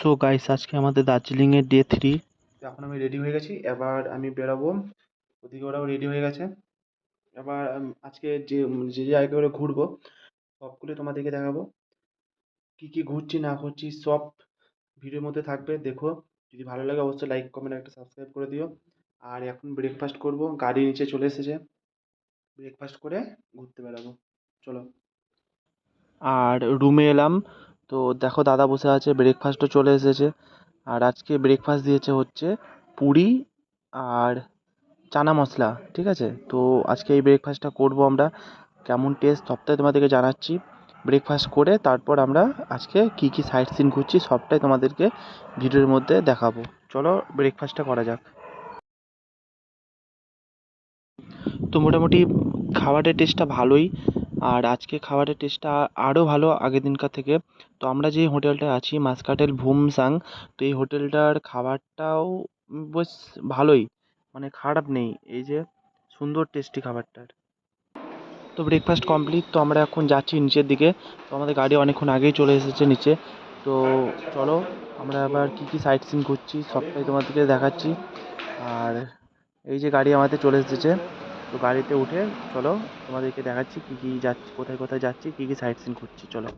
So guys আজকে আমাদের দার্জিলিংয়ের ডে থ্রি এখন আমি রেডি হয়ে গেছি এবার আমি বেরোবো। ওদিকে ওরাও রেডি হয়ে গেছে। এবার আজকে যে যে যে জায়গাগুলো ঘুরবো সবগুলো তোমাদেরকে দেখাবো। কি কি ঘুরছি না ঘুরছি সব ভিডিওর মধ্যে থাকবে দেখো। যদি ভালো লাগে অবশ্যই লাইক কমেন্ট একটা সাবস্ক্রাইব করে দিও। আর এখন ব্রেকফাস্ট করব গাড়ি নিচে চলে এসেছে। ব্রেকফাস্ট করে ঘুরতে বেরাবো। চলো। আর রুমে এলাম। তো দেখো দাদা বসে আছে ব্রেকফাস্টও চলে এসেছে। আর আজকে ব্রেকফাস্ট দিয়েছে হচ্ছে পুরি আর চানা মশলা, ঠিক আছে? তো আজকে এই ব্রেকফাস্টটা করব আমরা। কেমন টেস্ট সবটাই তোমাদেরকে জানাচ্ছি। ব্রেকফাস্ট করে তারপর আমরা আজকে কী কী সাইট সিন ঘুরছি, সবটাই তোমাদেরকে ভিডিওর মধ্যে দেখাবো। চলো ব্রেকফাস্টটা করা যাক। তো মোটামুটি খাবারের টেস্টটা ভালোই। আর আজকে খাবারের টেস্টটা আরও ভালো আগের দিনকার থেকে। তো আমরা যে হোটেলটায় আছি, মাসকাটেল ভুমসাং, তো এই হোটেলটার খাবারটাও বেশ ভালোই মানে খারাপ নেই, এই যে সুন্দর টেস্টি খাবারটার। তো ব্রেকফাস্ট কমপ্লিট তো আমরা এখন যাচ্ছি নিচের দিকে। তো আমাদের গাড়ি অনেকক্ষণ আগেই চলে এসেছে নিচে। তো চলো, আমরা আবার কী কী সাইট সিন ঘুরছি সবটাই তোমাদেরকে দেখাচ্ছি। আর এই যে গাড়ি আমাদের চলে এসেছে তো গাড়িতে উঠে চলো, তোমাদেরকে দেখাচ্ছি কী কী যাচ্ছি, কোথায় কোথায় যাচ্ছি, কী কী সাইট সিন করছি, চলো।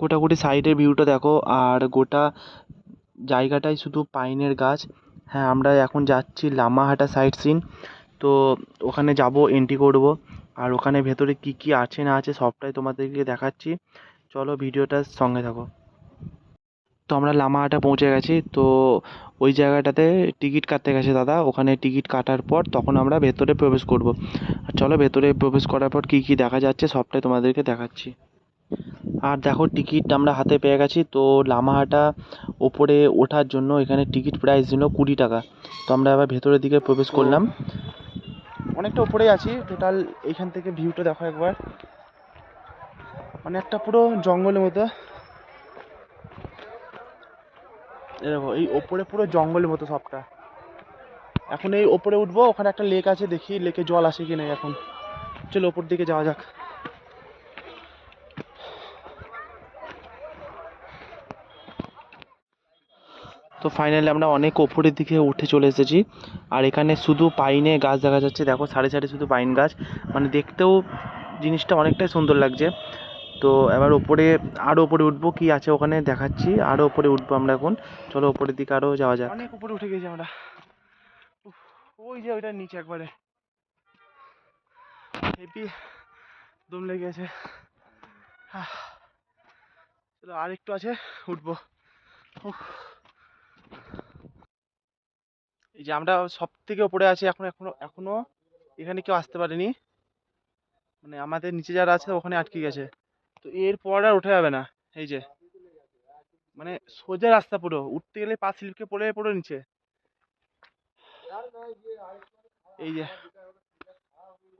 গোটাগুটি সাইডের ভিউটা দেখো, আর গোটা জায়গাটাই শুধু পাইনের গাছ। হ্যাঁ আমরা এখন যাচ্ছি লামাহাটা সাইট সিন তো ওখানে যাব এন্ট্রি করব। আর ওখানে ভেতরে কী কী আছে না আছে সবটাই তোমাদেরকে দেখাচ্ছি। চলো ভিডিওটার সঙ্গে থাকো। তো আমরা লামাহাটা পৌঁছে গেছি। তো ওই জায়গাটাতে টিকিট কাটতে গেছে দাদা। ওখানে টিকিট কাটার পর তখন আমরা ভেতরে প্রবেশ করব। আর চলো ভেতরে প্রবেশ করার পর কী কী দেখা যাচ্ছে সবটাই তোমাদেরকে দেখাচ্ছি। আর দেখো টিকিট আমরা হাতে পেয়ে গেছি, তো লামাহাটা ওপরে ওঠার জন্য এখানে টিকিট প্রাইস ছিল কুড়ি টাকা। তো আমরা আবার ভেতরের দিকে প্রবেশ করলাম। অনেকটা উপরেই আছি, টোটাল এইখান থেকে ভিউটা দেখো একবার। অনেকটা পুরো জঙ্গলের মতো। দেখো, এই ওপরে পুরো জঙ্গলের মতো সবটা। এখন এই ওপরে উঠবো, ওখানে একটা লেক আছে, দেখি লেকে জল আসে কি না এখন। চলো ওপর দিকে যাওয়া যাক। তো ফাইনালি আমরা অনেক ওপরের দিকে উঠে চলে এসেছি। আর এখানে শুধু পাইনে গাছ দেখা যাচ্ছে। দেখো, সাড়ে সাড়ে শুধু পাইন গাছ। মানে দেখতেও জিনিসটা অনেকটাই সুন্দর লাগছে। তো এবার ওপরে আরও ওপরে উঠবো। কি আছে ওখানে দেখাচ্ছি। আরও ওপরে উঠবো আমরা এখন। চলো ওপরের দিকে আরও যাওয়া যাক। অনেক উপরে উঠে গেছি আমরা। ওই যে ওইটার নিচে একবারে। হেভি দম লেগে গেছে। চলো আর একটু আছে, উঠবো। এই যে আমরা সব থেকে উপরে আছি, এখন, এখনও এখনও এখানে কেউ আসতে পারেনি। মানে আমাদের নিচে যারা আছে ওখানে আটকে গেছে। তো এরপর আর ওঠা যাবে না, এই যে। মানে সোজা রাস্তা পুরো, উঠতে গেলে পা স্লিপকে পড়ে পড়ে নিচে। এই যে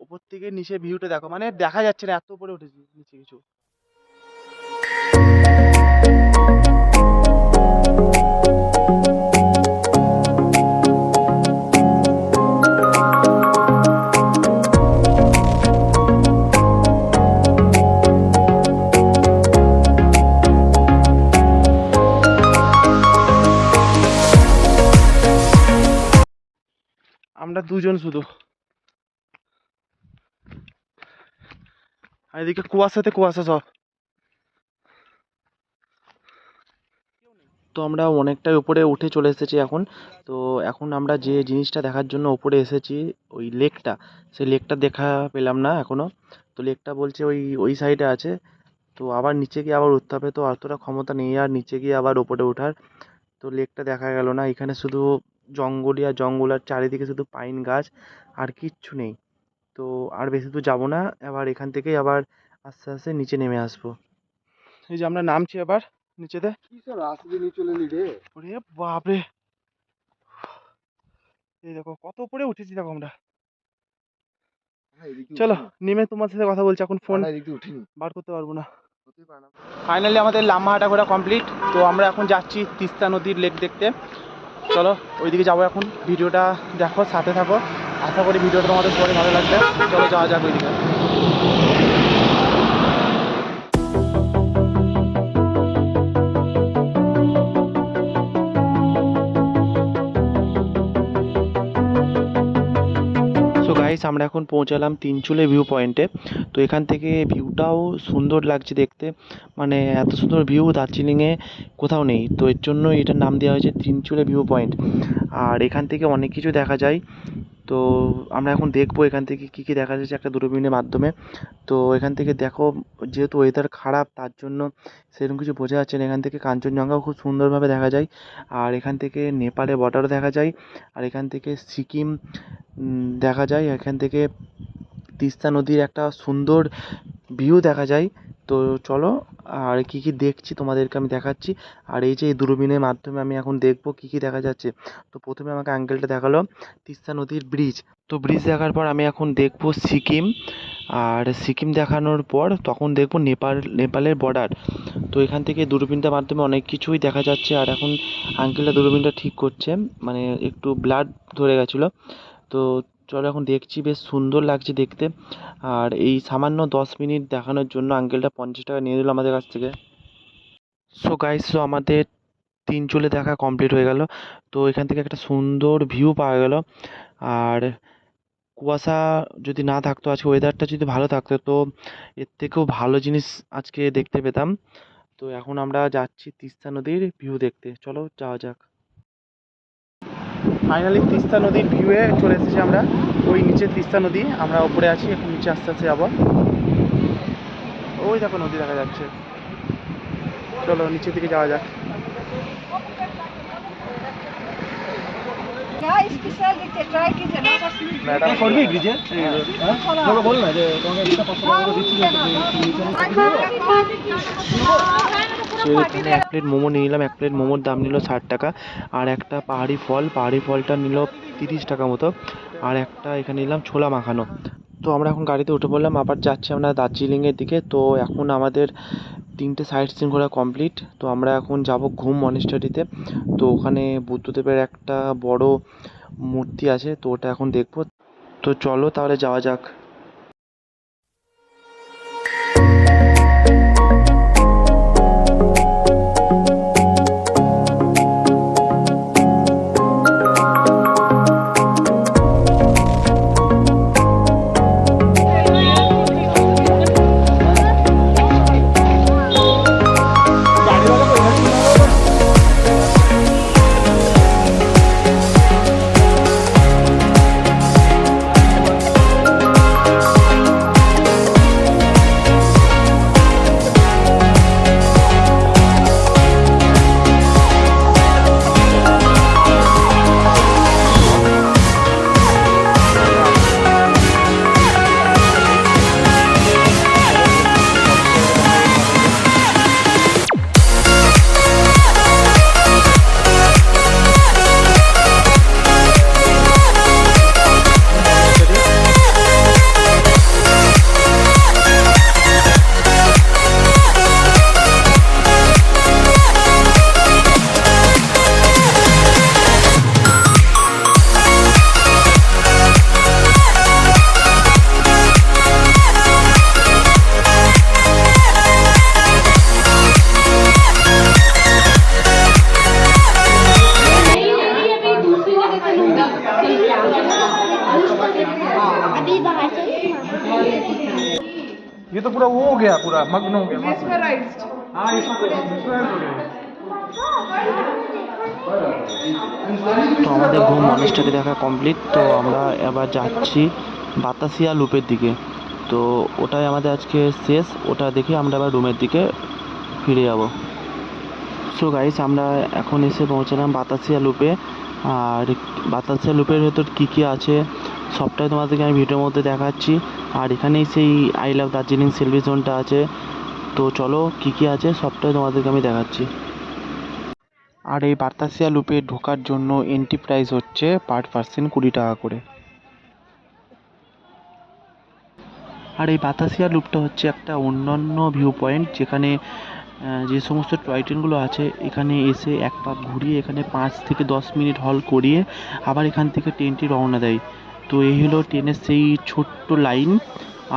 উপর থেকে নিচে ভিউটা দেখো মানে দেখা যাচ্ছে না, এত উপরে উঠেছি, নিচে কিছু। আমরা দুজন শুধু। এদিকে কুয়াশাতে কুয়াশা সব। তো আমরা অনেকটাই উপরে উঠে চলে এসেছি এখন। তো এখন আমরা যে জিনিসটা দেখার জন্য উপরে এসেছি, ওই লেকটা। সেই লেকটা দেখা পেলাম না এখনও তো লেকটা বলছে ওই ওই সাইডে আছে। তো আবার নিচে গিয়ে আবার উঠতে হবে। তো অতটা ক্ষমতা নেই। আর নিচে গিয়ে আবার ওপরে ওঠার। তো লেকটা দেখা গেল না। এখানে শুধু জঙ্গলই আর জঙ্গল আর চারিদিকে শুধু পাইন গাছ আর কিচ্ছু নেই। তো আর বেশি দূর যাব না এবার এখান থেকেই আবার আস্তে আস্তে নিচে নেমে আসব। এই যে আমরা নামছি আবার নিচেতে ওরে বাপরে! এই দেখো কত উপরে উঠেছি দেখো আমরা। চলো নেমে তোমার সাথে কথা বলছি এখন ফোন বার করতে পারব না। ফাইনালি আমাদের লাম্বাহাটা ঘোরা কমপ্লিট তো আমরা এখন যাচ্ছি তিস্তা নদীর লেক দেখতে। চলো, ওইদিকে যাব এখন। ভিডিওটা দেখো, সাথে থাকো। আশা করি ভিডিওটা তোমাদের সবাই ভালো লাগবে। চলো, যাওয়া যাক ওইদিকে। গাইস আমরা এখন পৌঁছালাম তিনচুলে ভিউ পয়েন্টে তো এখান থেকে ভিউটাও সুন্দর লাগছে দেখতে। মানে এত সুন্দর ভিউ দার্জিলিংয়ে কোথাও নেই। তো এর জন্য এটার নাম দেওয়া হয়েছে তিনচুলে ভিউ পয়েন্ট আর এখান থেকে অনেক কিছু দেখা যায়। তো আমরা এখন দেখব এখান থেকে কী কী দেখা যাচ্ছে একটা দূরবীনের মাধ্যমে। তো এখান থেকে দেখো, যেহেতু ওয়েদার খারাপ, তার জন্য সেরকম কিছু বোঝা যাচ্ছে না। এখান থেকে কাঞ্চনজঙ্ঘাও খুব সুন্দরভাবে দেখা যায়। আর এখান থেকে নেপালে বর্ডারও দেখা যায়। আর এখান থেকে সিকিম দেখা যায় এখান থেকে তিস্তা নদীর একটা সুন্দর ভিউ দেখা যায়। তো চলো, আর কী কী দেখছি তোমাদেরকে আমি দেখাচ্ছি। আর এই যে এই দূরবীনের মাধ্যমে আমি এখন দেখব কী কী দেখা যাচ্ছে। তো প্রথমে আমাকে আঙ্কেলটা দেখাল, তিস্তা নদীর ব্রিজ তো ব্রিজ দেখার পর আমি এখন দেখব সিকিম। আর সিকিম দেখানোর পর তখন দেখব নেপাল, নেপালের বর্ডার তো এখান থেকে দূরবীনটার মাধ্যমে অনেক কিছুই দেখা যাচ্ছে। আর এখন আঙ্কেলটা দূরবীনটা ঠিক করছে। মানে একটু ব্লাড ধরে গেছিল। তো চলো এখন দেখছি, বেশ সুন্দর লাগছে দেখতে। আর এই সামান্য দশ মিনিট দেখানোর জন্য আঙ্কেলটা পঞ্চাশ টাকা নিয়ে দিল আমাদের কাছ থেকে। সো গাইস সো আমাদের তিন চুলে দেখা কমপ্লিট হয়ে গেল। তো এখান থেকে একটা সুন্দর ভিউ পাওয়া গেল। আর কুয়াশা যদি না থাকতো, আজকে ওয়েদারটা যদি ভালো থাকতো, তো এর থেকেও ভালো জিনিস আজকে দেখতে পেতাম। তো এখন আমরা যাচ্ছি তিস্তা নদীর ভিউ দেখতে। চলো যাওয়া যাক। ফাইনালি তিস্তা নদীর ভিউয়ে চলে এসেছি আমরা। ওই নিচে তিস্তা নদী। আমরা ওপরে আছি, এখন নিচে আস্তে আস্তে যাব। ওই দেখো নদী দেখা যাচ্ছে। চলো নিচের দিকে যাওয়া যাক। করবি ব্রিজে? তোকে বল না যে তোমাকে একটা পাঁচশো টাকা দিচ্ছি তো এক প্লেট মোমো নিয়ে নিলাম এক প্লেট মোমোর দাম নিল ষাট টাকা আর একটা পাহাড়ি ফল পাহাড়ি ফলটা নিল তিরিশ টাকা মতো আর একটা এখানে নিলাম ছোলা মাখানো। তো আমরা এখন গাড়িতে উঠে পড়লাম আবার যাচ্ছি আমরা দার্জিলিংয়ের দিকে। তো এখন আমাদের তিনটে সাইট সিন ঘোরা কমপ্লিট। তো আমরা এখন যাব ঘুম মনেস্টারিতে। তো ওখানে বুদ্ধদেবের একটা বড় মূর্তি আছে, তো ওটা এখন দেখব। তো চলো তাহলে যাওয়া যাক। गया पूरा मग्न हो गया हाँ इसको mesmerized हो गया তো আমাদের ঘুম মনেস্টারি দেখা কমপ্লিট তো আমরা এবার যাচ্ছি বাতাসিয়া লুপের দিকে তো ওটাই আমাদের আজকে শেষ ওটা দেখে আমরা আবার রুমের দিকে ফিরে যাব সো গাইস আমরা এখন এসে পৌঁছালাম বাতাসিয়া লুপে আর বাতাসিয়া লুপের ভেতর কী কী আছে, সবটাই তোমাদেরকে আমি ভিডিওর মধ্যে দেখাচ্ছি। আর এখানেই সেই আই লাভ দার্জিলিং সেলফি জোনটা আছে। তো চলো কী কী আছে, সবটাই তোমাদেরকে আমি দেখাচ্ছি। আর এই বাতাসিয়া লুপে ঢোকার জন্য এন্ট্রি প্রাইস হচ্ছে পার পার্সেন্ট কুড়ি টাকা করে। আর এই বাতাসিয়া লুপটা হচ্ছে একটা অন্যান্য ভিউ পয়েন্ট যেখানে যে সমস্ত টয় ট্রেনগুলো আছে, এখানে এসে এক পাক ঘুরিয়ে এখানে পাঁচ থেকে দশ মিনিট হল করিয়ে আবার এখান থেকে ট্রেনটি রওনা দেয়। তো এই হলো ট্রেনের সেই ছোট্ট লাইন।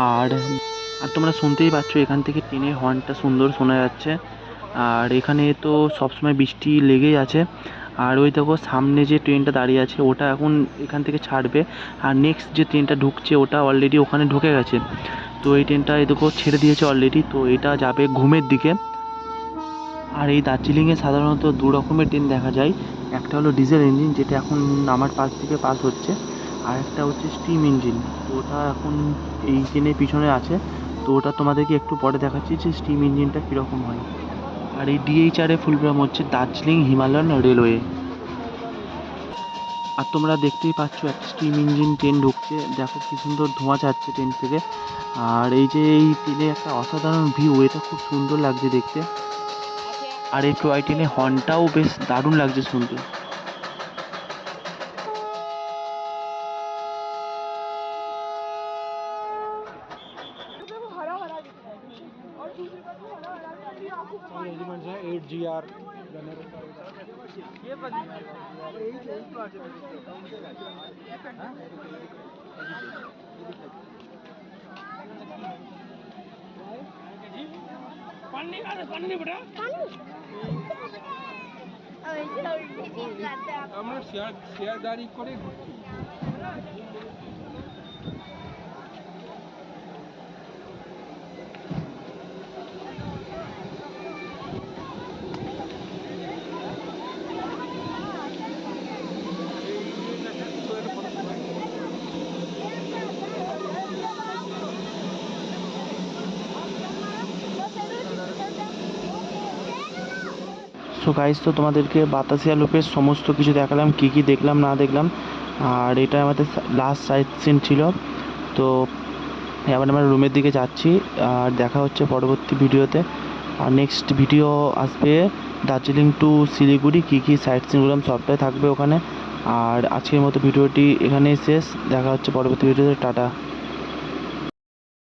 আর আর তোমরা শুনতেই পাচ্ছ, এখান থেকে ট্রেনের হর্নটা সুন্দর শোনা যাচ্ছে। আর এখানে তো সবসময় বৃষ্টি লেগেই আছে। আর ওই দেখো, সামনে যে ট্রেনটা দাঁড়িয়ে আছে, ওটা এখন এখান থেকে ছাড়বে। আর নেক্সট যে ট্রেনটা ঢুকছে, ওটা অলরেডি ওখানে ঢুকে গেছে। তো এই ট্রেনটা এই দেখো ছেড়ে দিয়েছে অলরেডি তো এটা যাবে ঘুমের দিকে। আর এই দার্জিলিংয়ে সাধারণত দু রকমের ট্রেন দেখা যায়। একটা হলো ডিজেল ইঞ্জিন যেটা এখন আমার পাশ থেকে পাস হচ্ছে, আর একটা হচ্ছে স্টিম ইঞ্জিন তো ওটা এখন এই ট্রেনের পিছনে আছে। তো ওটা তোমাদেরকে একটু পরে দেখাচ্ছি যে স্টিম ইঞ্জিনটা কীরকম হয়। আর এই ডিএইচআর এর ফুল ফর্ম হচ্ছে দার্জিলিং হিমালয়ান রেলওয়ে আর তোমরা দেখতেই পাচ্ছ, একটা স্টিম ইঞ্জিন ট্রেন ঢুকছে। দেখো কি সুন্দর ধোঁয়া ছাড়ছে ট্রেন থেকে। আর এই যে এই ট্রেনে একটা অসাধারণ ভিউ এটা খুব সুন্দর লাগছে দেখতে। আর এই টয় ট্রেনে হর্নটাও বেশ দারুণ লাগছে শুনতে Thank you. பண்ணி அதை பண்ணி விட আমরা শেয়ার শেয়ারদারি করে গাইজ তো তোমাদেরকে বাতাসিয়া লুপের সমস্ত কিছু দেখালাম, কী কী দেখলাম, না দেখলাম। আর এটা আমাদের লাস্ট সাইট সিন ছিল। তো এবার আমরা রুমের দিকে যাচ্ছি, আর দেখা হচ্ছে পরবর্তী ভিডিওতে। আর নেক্সট ভিডিও আসবে দার্জিলিং টু শিলিগুড়ি, কী কী সাইট সিনগুলো সবটাই থাকবে ওখানে। আর আজকের মতো ভিডিওটি এখানেই শেষ, দেখা হচ্ছে পরবর্তী ভিডিওতে, টাটা।